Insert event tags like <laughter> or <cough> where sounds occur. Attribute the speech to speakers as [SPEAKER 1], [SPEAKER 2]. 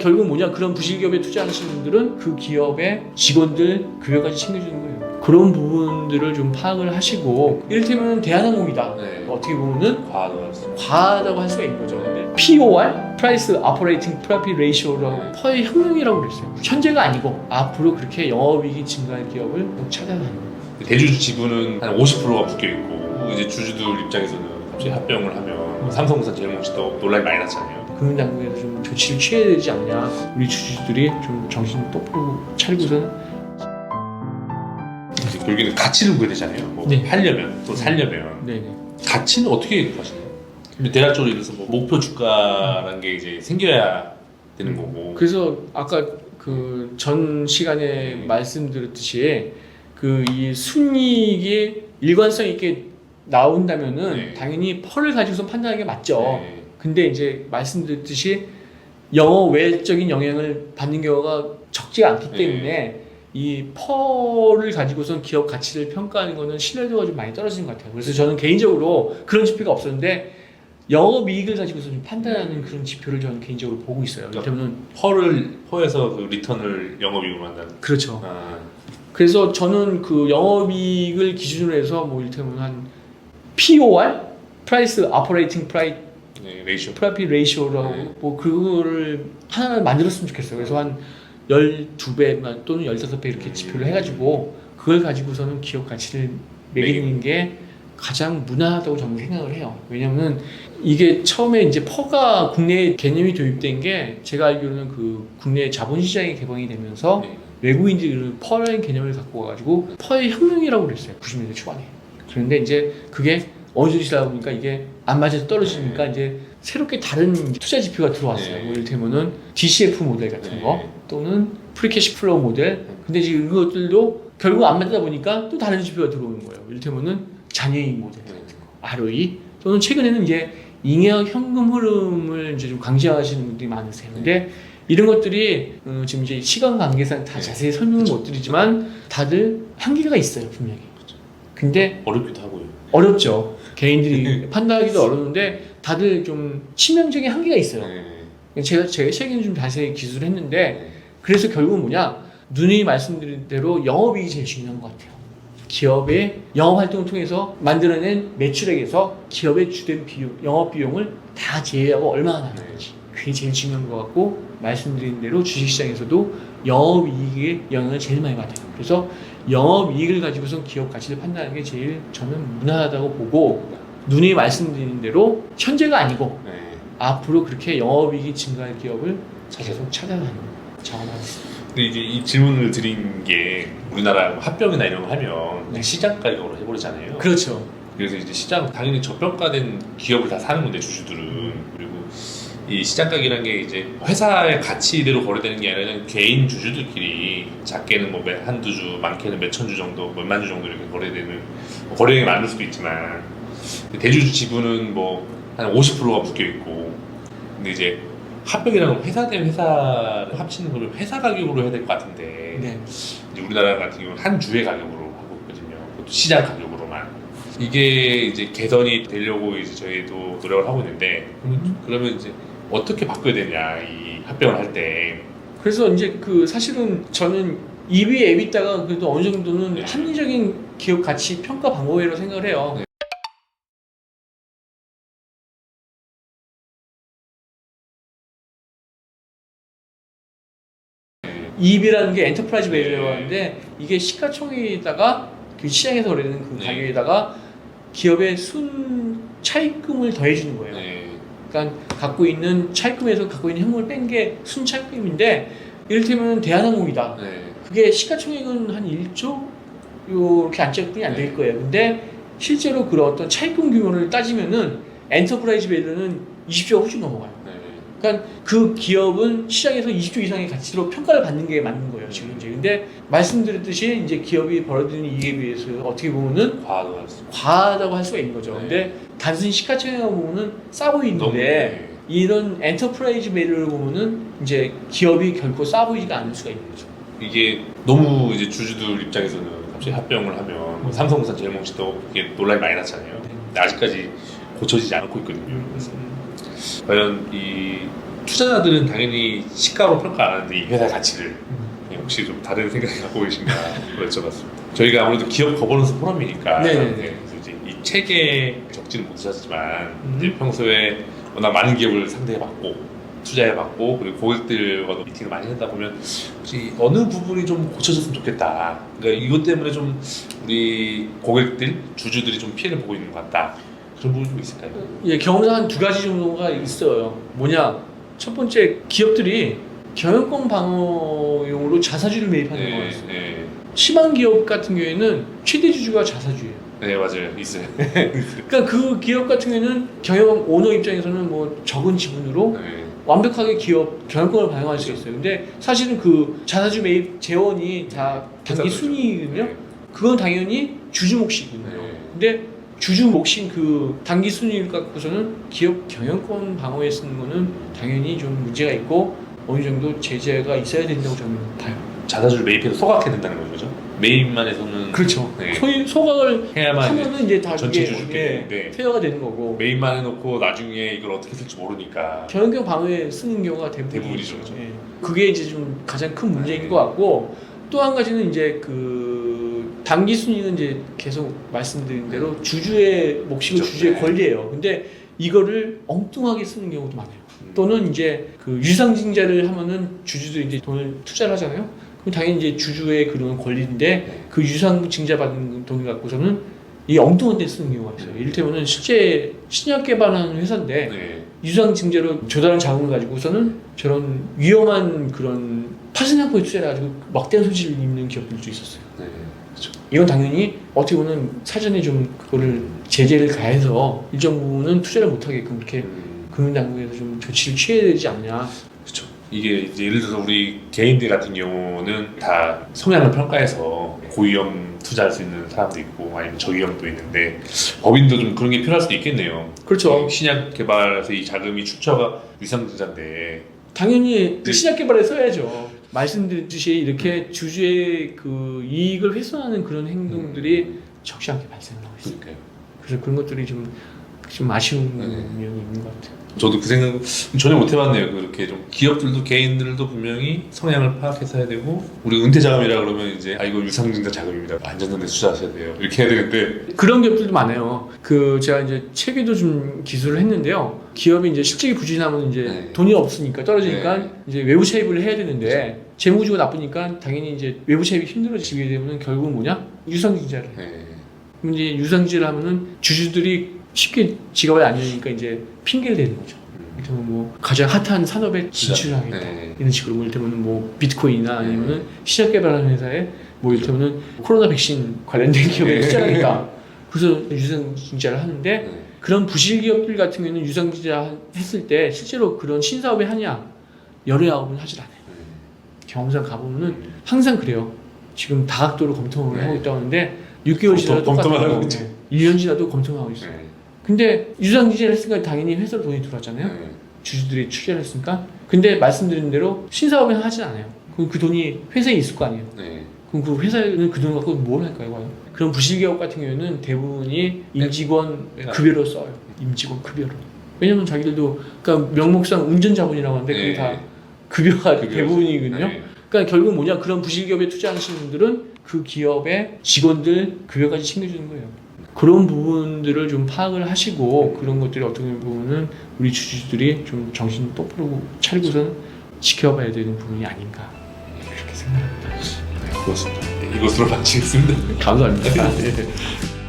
[SPEAKER 1] 결국 뭐냐 그런 부실기업에 투자하시는 분들은 그 기업의 직원들 급여까지 챙겨주는 거예요. 그런 부분들을 좀 파악을 하시고 이를테면 대한항공이다.
[SPEAKER 2] 네.
[SPEAKER 1] 어떻게 보면은 과하다고 할 수가 있는 거죠. 근데 POR, Price Operating Profit Ratio라고
[SPEAKER 2] 네.
[SPEAKER 1] 퍼의 혁명이라고 그랬어요. 현재가 아니고 앞으로 그렇게 영업이익이 증가할 기업을 꼭 찾아가는 거예요.
[SPEAKER 2] 대주주 지분은 한 50%가 묶여 있고 이제 주주들 입장에서는 갑자기 합병을 하면 뭐 삼성물산 제일모직도 논란이 많이 났잖아요.
[SPEAKER 1] 금융당국에서 좀 조치를 취해야 되지 않냐. 우리 주주들이 좀 정신 똑바로 차리고선
[SPEAKER 2] 이제 결국에는 가치를 구해야 되잖아요. 뭐
[SPEAKER 1] 네.
[SPEAKER 2] 팔려면 또 살려면
[SPEAKER 1] 네 네.
[SPEAKER 2] 가치는 어떻게 구하시나요? 근데 대략적으로 예를 들어서 뭐 목표 주가라는 게 이제 생겨야 되는 거고
[SPEAKER 1] 그래서 아까 그 전 시간에 말씀드렸듯이 그 이 순이익이 일관성 있게 나온다면은
[SPEAKER 2] 네.
[SPEAKER 1] 당연히 펄을 가지고서 판단하는 게 맞죠.
[SPEAKER 2] 네.
[SPEAKER 1] 근데 이제 말씀드렸듯이 영어 외적인 영향을 받는 경우가 적지가 않기
[SPEAKER 2] 네.
[SPEAKER 1] 때문에 이 펄을 가지고선 기업 가치를 평가하는 거는 신뢰도가 좀 많이 떨어지는 것 같아요. 그래서 저는 개인적으로 그런 지표가 없었는데 영업 이익을 가지고서 좀 판단하는 그런 지표를 저는 개인적으로 보고 있어요. 그러면
[SPEAKER 2] 펄을 퍼에서 그 리턴을 영업 이익으로 한다는
[SPEAKER 1] 그렇죠.
[SPEAKER 2] 아,
[SPEAKER 1] 그래서 저는 그 영업 이익을 기준으로 해서 뭐 이를테면 한 POR, Price Operating Price
[SPEAKER 2] 네, 레이쇼
[SPEAKER 1] 프라피 레이쇼라고
[SPEAKER 2] 네.
[SPEAKER 1] 뭐 그거를 하나 만들었으면 좋겠어요. 그래서 한 12배 또는 15배 이렇게
[SPEAKER 2] 음.
[SPEAKER 1] 지표를 해가지고 그걸 가지고서는 기업 가치를 매기는 게 가장 무난하다고 저는 생각을 해요. 왜냐면 이게 처음에 이제 퍼가 국내에 개념이 도입된 게 제가 알기로는 그 국내 자본시장이 개방이 되면서
[SPEAKER 2] 네.
[SPEAKER 1] 외국인들이 그 퍼라는 개념을 갖고 와가지고 퍼의 혁명이라고 그랬어요. 90년대 초반에. 그런데 이제 그게 지나다 보니까 이게 안 맞아서 떨어지니까 이제 새롭게 다른 투자 지표가 들어왔어요.
[SPEAKER 2] 네.
[SPEAKER 1] 뭐 이를테면은 DCF 모델 같은
[SPEAKER 2] 네.
[SPEAKER 1] 거 또는 프리캐시 플로우 모델. 근데 지금 이것들도 결국 안 맞다 보니까 또 다른 지표가 들어오는 거예요. 이를테면은 잔여익 모델 같은 거, ROE 또는 최근에는 이제 잉여 현금 흐름을 이제 좀 강조하시는 분들이 많으세요. 근데 이런 것들이 어, 지금 이제 시간 관계상 다
[SPEAKER 2] 네.
[SPEAKER 1] 자세히 설명을 못 드리지만 다들 한계가 있어요 분명히. 근데
[SPEAKER 2] 어렵기도 하고요.
[SPEAKER 1] 어렵죠. 개인들이 <laughs> 판단하기도 어려운데 다들 좀 치명적인 한계가 있어요.
[SPEAKER 2] 네.
[SPEAKER 1] 제가 제 책에는 좀 자세히 기술을 했는데
[SPEAKER 2] 네.
[SPEAKER 1] 그래서 결국은 뭐냐 누누이 말씀드린 대로 영업이익이 제일 중요한 것 같아요. 기업의 영업 활동을 통해서 만들어낸 매출액에서 기업의 주된 비용, 영업 비용을 다 제외하고 얼마나 나는지 그게 제일 중요한 것 같고 말씀드린 대로 주식시장에서도 영업 이익의 영향을 제일 많이 받아요. 그래서 영업 이익을 가지고서 기업 가치를 판단하는 게 제일 저는 무난하다고 보고 누누이 말씀드린 대로 현재가 아니고
[SPEAKER 2] 네.
[SPEAKER 1] 앞으로 그렇게 영업 이익이 증가할 기업을 계속 찾아가는 자원하겠습니다.
[SPEAKER 2] 근데 이제 이 질문을 드린 게 우리나라 합병이나 이런 거 하면
[SPEAKER 1] 네.
[SPEAKER 2] 시장 가격으로 해버리잖아요.
[SPEAKER 1] 그렇죠.
[SPEAKER 2] 그래서 이제 시장 당연히 저평가된 기업을 다 사는 건데 주주들은 그리고 이 시장 가격이라는 게 이제 회사의 가치대로 거래되는 게 아니라 개인 주주들끼리 작게는 뭐 몇- 한두 주, 많게는 몇 천 주 정도, 몇만 주 정도 이렇게 거래되는 뭐 거래량이 많을 수도 있지만 대주주 지분은 뭐 한 50%가 묶여 있고 근데 이제 합병이라는 건 회사 대 회사를 합치는 거면 회사 가격으로 해야 될 것 같은데
[SPEAKER 1] 네.
[SPEAKER 2] 이제 우리나라 같은 경우는 한 주의 가격으로 하고 있거든요. 그것도 시장 가격으로만. 이게 이제 개선이 되려고 이제 저희도 노력을 하고 있는데 그러면 이제 어떻게 바꿔야 되냐 이 합병을 할 때.
[SPEAKER 1] 그래서 이제 그 사실은 저는 EB, 에비다가 그래도 어느 정도는
[SPEAKER 2] 네.
[SPEAKER 1] 합리적인 기업 가치 평가 방법이라고 생각을 해요.
[SPEAKER 2] 네.
[SPEAKER 1] EB라는 게 엔터프라이즈
[SPEAKER 2] 네.
[SPEAKER 1] 밸류라고 하는데 이게 시가총액에다가 그 시장에서 거래되는 그
[SPEAKER 2] 네.
[SPEAKER 1] 가격에다가 기업의 순 차입금을 더해주는 거예요.
[SPEAKER 2] 네.
[SPEAKER 1] 그러니까 갖고 있는 차입금에서 갖고 있는 현금을 뺀 게 순 차입금인데 이를테면 대한항공이다.
[SPEAKER 2] 네.
[SPEAKER 1] 그게 시가총액은 한 1조 이렇게 안짝뿐이 안 될 거예요. 근데 실제로 그런 어떤 차입금 규모를 따지면은 엔터프라이즈 밸류는 20조가 훨씬 넘어가요.
[SPEAKER 2] 네.
[SPEAKER 1] 그러니까 그 기업은 시장에서 20조 이상의 가치로 평가를 받는 게 맞는 거예요, 지금 이제. 근데 말씀드렸듯이 이제 기업이 벌어들이는 이익에 비해서 어떻게 보면은
[SPEAKER 2] 과도 할 수.
[SPEAKER 1] 과하다고 할 수가 있는 거죠.
[SPEAKER 2] 네.
[SPEAKER 1] 근데 단순히 시가총액을 보면은 싸
[SPEAKER 2] 너무
[SPEAKER 1] 보이는데
[SPEAKER 2] 네.
[SPEAKER 1] 이런 엔터프라이즈 밸류를 보면은 이제 기업이 결코 싸 보이지가 않을 수가 있는 거죠.
[SPEAKER 2] 이게 너무 이제 주주들 입장에서는 갑자기 합병을 하면 뭐 삼성물산 제일모직도 이게 논란이 많이 났잖아요. 근데 아직까지 고쳐지지 않고 있거든요. 그래서 과연 이 투자자들은 당연히 시가로 평가 안 하는데 이 회사 가치를
[SPEAKER 1] 음.
[SPEAKER 2] 혹시 좀 다른 생각을 갖고 계신가 <laughs> 여쭤봤습니다. 저희가 아무래도 기업 거버넌스 포럼이니까
[SPEAKER 1] 네네네.
[SPEAKER 2] 네, 그래서 이제 이 책에 적지는 못하셨지만
[SPEAKER 1] 음.
[SPEAKER 2] 이제 평소에 워낙 많은 기업을 상대해봤고 투자해봤고 그리고 고객들과도 미팅을 많이 하다 보면 혹시 어느 부분이 좀 고쳐졌으면 좋겠다. 그러니까 이것 때문에 좀 우리 고객들 주주들이 좀 피해를 보고 있는 것 같다. 그런 부분 좀 있을까요?
[SPEAKER 1] 예, 경험상 한 두 가지 정도가 있어요. 뭐냐? 첫 번째 기업들이 경영권 방어용으로 자사주를 매입하는 거였어요.
[SPEAKER 2] 네,
[SPEAKER 1] 심한 기업 같은 경우에는 최대 주주가 자사주예요.
[SPEAKER 2] 네 맞아요 있어요. <laughs>
[SPEAKER 1] 그러니까 그 기업 같은 경우에는 경영 오너 입장에서는 뭐 적은 지분으로
[SPEAKER 2] 네.
[SPEAKER 1] 완벽하게 기업 경영권을 발행할 수 있어요. 근데 사실은 그 자사주 매입 재원이 다 단기
[SPEAKER 2] 회사들죠.
[SPEAKER 1] 순이익이거든요.
[SPEAKER 2] 네.
[SPEAKER 1] 그건 당연히 주주 몫이거든요.
[SPEAKER 2] 네.
[SPEAKER 1] 근데 주주 몫인 그 단기 순이익을 갖고서는 기업 경영권 방어에 쓰는 거는 당연히 좀 문제가 있고 어느 정도 제재가 있어야 된다고 저는 봐요.
[SPEAKER 2] 자사주를 매입해서 소각해야 된다는 거죠. 매입만 해서는
[SPEAKER 1] 그렇죠.
[SPEAKER 2] 네.
[SPEAKER 1] 소위 소각을
[SPEAKER 2] 해야만
[SPEAKER 1] 하면은 이제 다
[SPEAKER 2] 전체 주주께
[SPEAKER 1] 예,
[SPEAKER 2] 네.
[SPEAKER 1] 퇴화가 되는 거고
[SPEAKER 2] 매입만 해놓고 나중에 이걸 어떻게 쓸지 모르니까
[SPEAKER 1] 경영권 방어에 쓰는 경우가 대부분이죠.
[SPEAKER 2] 대부분이죠.
[SPEAKER 1] 예. 그게 이제 좀 가장 큰 문제인
[SPEAKER 2] 네.
[SPEAKER 1] 것 같고 또 한 가지는 이제 그 단기 순위는 이제 계속 말씀드린 대로 주주의 몫이고
[SPEAKER 2] 그렇죠.
[SPEAKER 1] 주주의
[SPEAKER 2] 네.
[SPEAKER 1] 권리예요. 근데 이거를 엉뚱하게 쓰는 경우도 많아요.
[SPEAKER 2] 음.
[SPEAKER 1] 또는 이제 그 유상증자를 하면은 주주들이 이제 돈을 투자를 하잖아요. 그럼 당연히 이제 주주의 그런 권리인데
[SPEAKER 2] 네.
[SPEAKER 1] 그 유상증자 받은 돈을 갖고서는 이 엉뚱한 데 쓰는 경우가 있어요. 이를테면은 실제 신약 개발하는 회사인데
[SPEAKER 2] 네.
[SPEAKER 1] 유상증자로 조달한 자금을 가지고서는 저런 위험한 그런 파생상품에 투자해가지고 막대한 손실을 입는 기업들도 있었어요.
[SPEAKER 2] 네. 그렇죠.
[SPEAKER 1] 이건 당연히 어떻게 보면 사전에 좀 그거를 제재를 가해서 일정 부분은 투자를 못하게끔 이렇게
[SPEAKER 2] 음,
[SPEAKER 1] 금융당국에서 좀 조치를 취해야 되지 않냐.
[SPEAKER 2] 그렇죠. 이게 예를 들어서 우리 개인들 같은 경우는 다 성향을 평가해서 고위험 투자할 수 있는 사람도 있고 아니면 저위험도 있는데 법인도 좀 그런 게 필요할 수도 있겠네요.
[SPEAKER 1] 그렇죠.
[SPEAKER 2] 신약 개발에서 이 자금이 출처가 위상증자인데
[SPEAKER 1] 당연히
[SPEAKER 2] 네.
[SPEAKER 1] 신약 개발에 써야죠. 말씀드렸듯이 이렇게 주주의 그 이익을 훼손하는 그런 행동들이 적지 않게 발생을 하고 있어요. 그래서 그런 것들이 좀, 좀 아쉬운
[SPEAKER 2] 네.
[SPEAKER 1] 면이 있는 것 같아요.
[SPEAKER 2] 저도 그 생각 전혀 못 해봤네요. 그렇게 좀 기업들도 개인들도 분명히 성향을 파악해서 해야 되고 우리 은퇴 자금이라 그러면 이제 아 이거 유상증자 자금입니다. 안전장대 투자하셔야 돼요. 이렇게 해야 되는데
[SPEAKER 1] 그런 기업들도 많아요. 그 제가 이제 책에도 좀 기술을 했는데요. 기업이 이제 실적이 부진하면 이제
[SPEAKER 2] 네.
[SPEAKER 1] 돈이 없으니까 떨어지니까
[SPEAKER 2] 네.
[SPEAKER 1] 이제 외부 차입을 해야 되는데 재무구조가 나쁘니까 당연히 이제 외부 차입이 힘들어지게 되면 결국은 뭐냐 유상증자를.
[SPEAKER 2] 네.
[SPEAKER 1] 그럼 이제 유상증자를 하면은 주주들이 쉽게 지갑을 안 열니까 이제 핑계를 대는 거죠.
[SPEAKER 2] 음.
[SPEAKER 1] 이를테면 뭐 가장 핫한 산업에 진출하겠다.
[SPEAKER 2] 네.
[SPEAKER 1] 이런 식으로 뭐 이를테면 뭐 비트코인이나 아니면은 시작 개발하는 회사에 뭐 이를테면은 코로나 백신 관련된 기업에
[SPEAKER 2] 네.
[SPEAKER 1] 투자하겠다. <laughs> 그래서 유상증자를 하는데
[SPEAKER 2] 네.
[SPEAKER 1] 그런 부실 기업들 같은 경우에는 유상증자 했을 때 실제로 그런 신사업에 하냐 열애아홉은 하질 않아요. 경험상 가보면은 항상 그래요. 지금 다각도로 검토를
[SPEAKER 2] 네.
[SPEAKER 1] 하고 있다고 하는데 6개월 지나도
[SPEAKER 2] 검토- 검토만. 하고 있죠.
[SPEAKER 1] 네. 1년 지나도 검토하고 있어요.
[SPEAKER 2] 네.
[SPEAKER 1] 근데 유상증자를 했으니까 당연히 회사로 돈이 들어왔잖아요.
[SPEAKER 2] 네.
[SPEAKER 1] 주주들이 투자를 했으니까. 근데 말씀드린 대로 신사업에 하진 않아요. 그럼 그 돈이 회사에 있을 거 아니에요.
[SPEAKER 2] 네.
[SPEAKER 1] 그럼 그 회사는 그돈 갖고 뭘 할까요, 과연? 그런 부실기업 같은 경우에는 대부분이 임직원
[SPEAKER 2] 네.
[SPEAKER 1] 급여로 써요. 임직원 급여로. 왜냐면 자기들도, 그러니까 명목상 운전자본이라고 하는데 그게
[SPEAKER 2] 네.
[SPEAKER 1] 다 급여가
[SPEAKER 2] 급여죠.
[SPEAKER 1] 대부분이거든요.
[SPEAKER 2] 네.
[SPEAKER 1] 그러니까 결국 뭐냐, 그런 부실기업에 투자하시는 분들은 그 기업의 직원들 급여까지 챙겨주는 거예요. 그런 부분들을 좀 파악을 하시고 그런 것들이 어떻게 보면은 우리 주주들이 좀 정신 똑바로 차리고선 지켜봐야 되는 부분이 아닌가 그렇게 생각합니다.
[SPEAKER 2] 네, 고맙습니다. 네, 이것으로 마치겠습니다.
[SPEAKER 1] 감사합니다. <laughs>